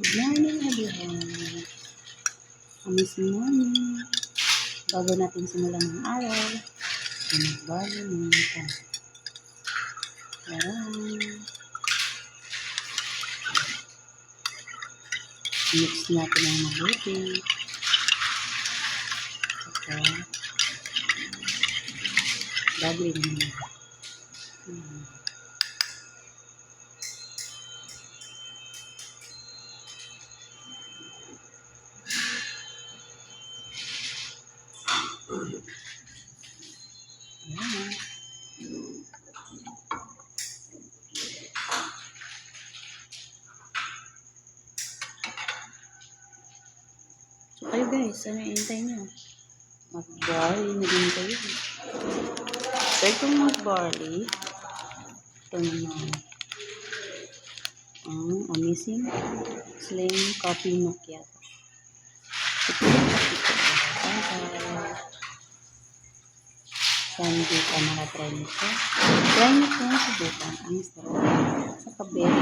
Good morning, everyone. Amazing morning. Bago natin simulan ng araw, magbago muna tayo. Taran! Mix natin ang mabuti. Ito. Gagawin mo. Hmm. So kayo guys, ano yung hintay nyo? Mag-barley na din kayo. So itong mag-barley, ito naman, ang amazing slim coffee macchiato. Ito yung ito. Bye-bye. Sana hindi ka nakatry nito. Try po subukan ang sarap sa kabeli.